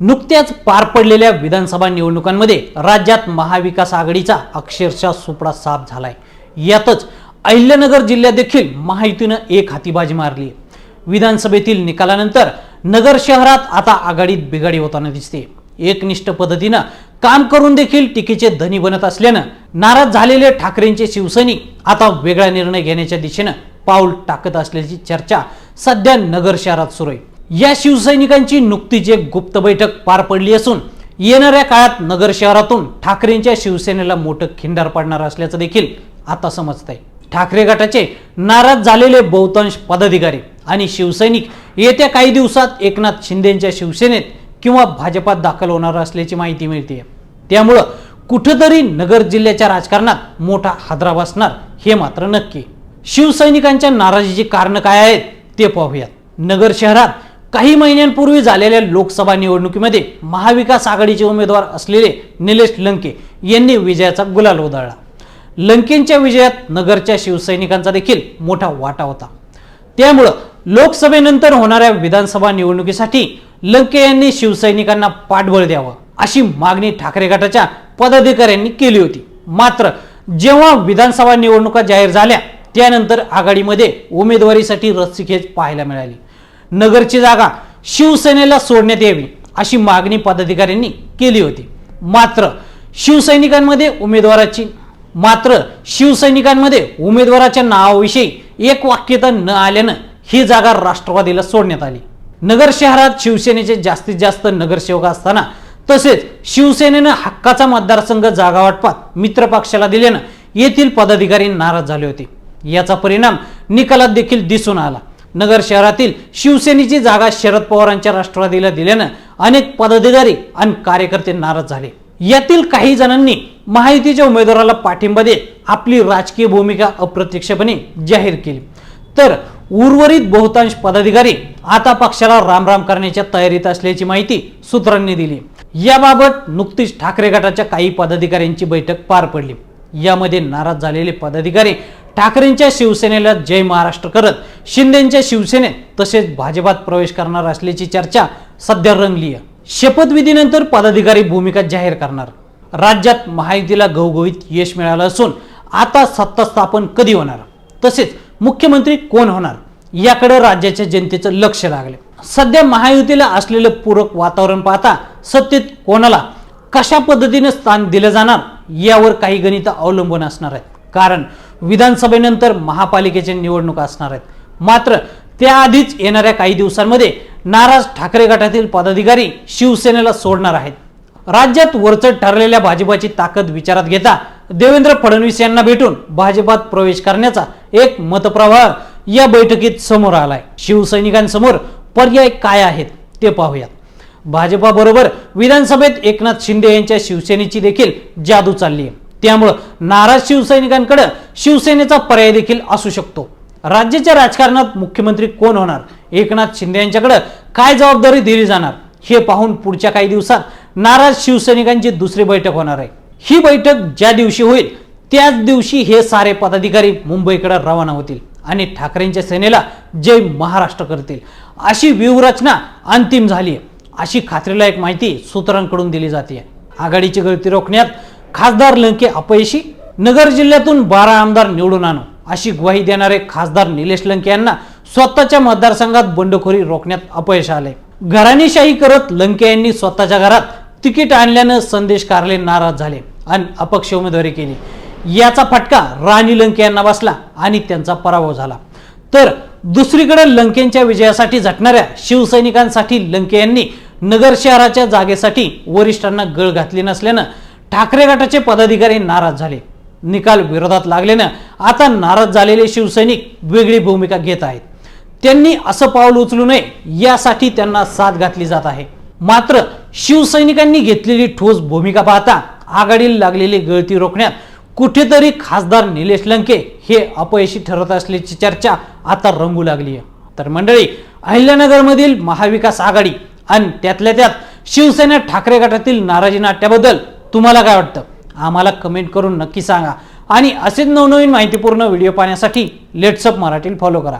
नुकत्याच पार पडलेल्या विधानसभा निवडणुकांमध्ये राज्यात महाविकास आघाडीचा अक्षरशः सुपडा साफ झालाय. यातच अहिल्यानगर जिल्ह्यात देखील महायुतीनं एक हातीबाजी मारली. आहे. विधानसभेतील निकालानंतर नगर शहरात आता आघाडीत बिघाडी होताना दिसते. एकनिष्ठ पद्धतीनं काम करून देखील टीकेचे धनी बनत असल्यानं नाराज झालेले ठाकरेंचे शिवसैनिक आता वेगळा निर्णय घेण्याच्या दिशेनं पाऊल टाकत असल्याची चर्चा सध्या नगर शहरात सुरू आहे. या शिवसैनिकांची नुकतीच एक गुप्त बैठक पार पडली असून येणाऱ्या काळात नगर शहरातून ठाकरेंच्या शिवसेनेला मोठं खिंडार पडणार असल्याचं देखील आता समजत आहे ठाकरे गटाचे नाराज झालेले बहुतांश पदाधिकारी आणि शिवसैनिक येत्या काही दिवसात एकनाथ शिंदेच्या शिवसेनेत किंवा भाजपात दाखल होणार असल्याची माहिती मिळते त्यामुळं कुठंतरी नगर जिल्ह्याच्या राजकारणात मोठा हादरा बसणार हे मात्र नक्की. शिवसैनिकांच्या नाराजीची कारणं काय आहेत ते पाहूयात. नगर शहरात काही महिन्यांपूर्वी झालेल्या लोकसभा निवडणुकीमध्ये महाविकास आघाडीचे उमेदवार असलेले निलेश लंके यांनी विजयाचा गुलाल उधळला. लंकेंच्या विजयात नगरच्या शिवसैनिकांचा देखील मोठा वाटा होता. त्यामुळं लोकसभेनंतर होणाऱ्या विधानसभा निवडणुकीसाठी लंके यांनी शिवसैनिकांना पाठबळ द्यावं अशी मागणी ठाकरे गटाच्या पदाधिकाऱ्यांनी केली होती. मात्र जेव्हा विधानसभा निवडणुका जाहीर झाल्या त्यानंतर आघाडीमध्ये उमेदवारीसाठी रस्सीखेच पाहायला मिळाली. नगरची जागा शिवसेनेला सोडण्यात यावी अशी मागणी पदाधिकाऱ्यांनी केली होती. मात्र शिवसैनिकांमध्ये उमेदवाराची मात्र शिवसैनिकांमध्ये उमेदवाराच्या नावाविषयी एक वाक्यता न आल्यानं ही जागा राष्ट्रवादीला सोडण्यात आली. नगर शहरात शिवसेनेचे जास्तीत जास्त नगरसेवक असताना तसेच शिवसेनेनं हक्काचा मतदारसंघ जागा वाटपात मित्र पक्षाला दिल्यानं येथील पदाधिकारी नाराज झाले होते. याचा परिणाम निकालात देखील दिसून आला. नगर शहरातील शिवसेनेची जागा शरद पवारांच्या राष्ट्रवादीला दिल्यानं अनेक पदाधिकारी आणि कार्यकर्ते नाराज झाले. यातील काही जणांनी महायुतीच्या उमेदवाराला पाठिंबा देत आपली राजकीय भूमिका अप्रत्यक्षपणे जाहीर केली. तर उर्वरित बहुतांश पदाधिकारी आता पक्षाला रामराम करण्याच्या तयारीत असल्याची माहिती सूत्रांनी दिली. याबाबत नुकतीच ठाकरे गटाच्या काही पदाधिकाऱ्यांची बैठक पार पडली. यामध्ये नाराज झालेले पदाधिकारी ठाकरेंच्या शिवसेनेला जय महाराष्ट्र करत शिंदेच्या शिवसेनेत तसेच भाजपात प्रवेश करणार असल्याची चर्चा सध्या रंगली आहे शपथविधीनंतर पदाधिकारी भूमिका जाहीर करणार. राज्यात महायुतीला गवगवीत यश मिळालं असून आता सत्ता स्थापन कधी होणार? तसेच मुख्यमंत्री कोण होणार? याकडे राज्याच्या जनतेचं लक्ष लागले. सध्या महायुतीला असलेलं पूरक वातावरण पाहता सत्तेत कोणाला कशा पद्धतीने स्थान दिलं जाणार यावर काही गणित अवलंबून असणार आहेत. कारण विधानसभेनंतर महापालिकेच्या निवडणुका असणार आहेत. मात्र त्याआधीच येणाऱ्या काही दिवसांमध्ये नाराज ठाकरे गटातील पदाधिकारी शिवसेनेला सोडणार आहेत. राज्यात वरचढ ठरलेल्या भाजपाची ताकद विचारात घेता देवेंद्र फडणवीस यांना भेटून भाजपात प्रवेश करण्याचा एक मतप्रवाह या बैठकीत समोर आलाय. शिवसैनिकांसमोर पर्याय काय आहेत ते पाहूयात. भाजपाबरोबर विधानसभेत एकनाथ शिंदे यांच्या शिवसेनेची देखील जादू चालली आहे त्यामुळं नाराज शिवसैनिकांकडे शिवसेनेचा पर्याय देखील असू शकतो. राज्याच्या राजकारणात मुख्यमंत्री कोण होणार? एकनाथ शिंदे यांच्याकडे काय जबाबदारी दिली जाणार? हे पाहून पुढच्या काही दिवसात नाराज शिवसैनिकांची दुसरी बैठक होणार आहे. ही बैठक ज्या दिवशी होईल त्याच दिवशी हे सारे पदाधिकारी मुंबईकडे रवाना होतील आणि ठाकरेंच्या सेनेला जय महाराष्ट्र करतील. अशी व्यूहरचना अंतिम झाली आहे. अशी खात्रीलायक माहिती सूत्रांकडून दिली जाते. आघाडीची गळती रोखण्यात खासदार लंके अपयशी? नगर जिल्ह्यातून बारा आमदार निवडून आणू अशी ग्वाही देणारे खासदार निलेश लंके यांना स्वतःच्या मतदारसंघात बंडखोरी रोखण्यात अपयश आले. घराणेशाही करत लंके यांनी स्वतःच्या घरात तिकीट आणल्यानं संदेश कारले नाराज झाले आणि अपक्ष उमेदवारी केली. याचा फटका राणी लंके यांना बसला आणि त्यांचा पराभव झाला. तर दुसरीकडे लंकेंच्या विजयासाठी झटणाऱ्या शिवसैनिकांसाठी लंके यांनी नगर शहराच्या जागेसाठी वरिष्ठांना गळ घातली नसल्यानं ठाकरे गटाचे पदाधिकारी नाराज झाले. निकाल विरोधात लागल्यानं आता नाराज झालेले शिवसैनिक वेगळी भूमिका घेत आहेत. त्यांनी असं पाऊल उचलू नये यासाठी त्यांना साथ घातली जात आहे. मात्र शिवसैनिकांनी घेतलेली ठोस भूमिका पाहता आघाडीला लागलेली गळती रोखण्यात कुठेतरी खासदार निलेश लंके हे अपयशी ठरत असल्याची चर्चा आता रंगू लागली आहे. तर मंडळी अहिल्यानगरमधील महाविकास आघाडी आणि त्यातल्या त्यात शिवसेना ठाकरे गटातील नाराजी नाट्याबद्दल तुम्हाला काय वाटतं? आम्हाला कमेंट करून नक्की सांगा. आणि असेच नवनवीन माहितीपूर्ण व्हिडिओ पाहण्यासाठी लेट्सअप मराठीला फॉलो करा.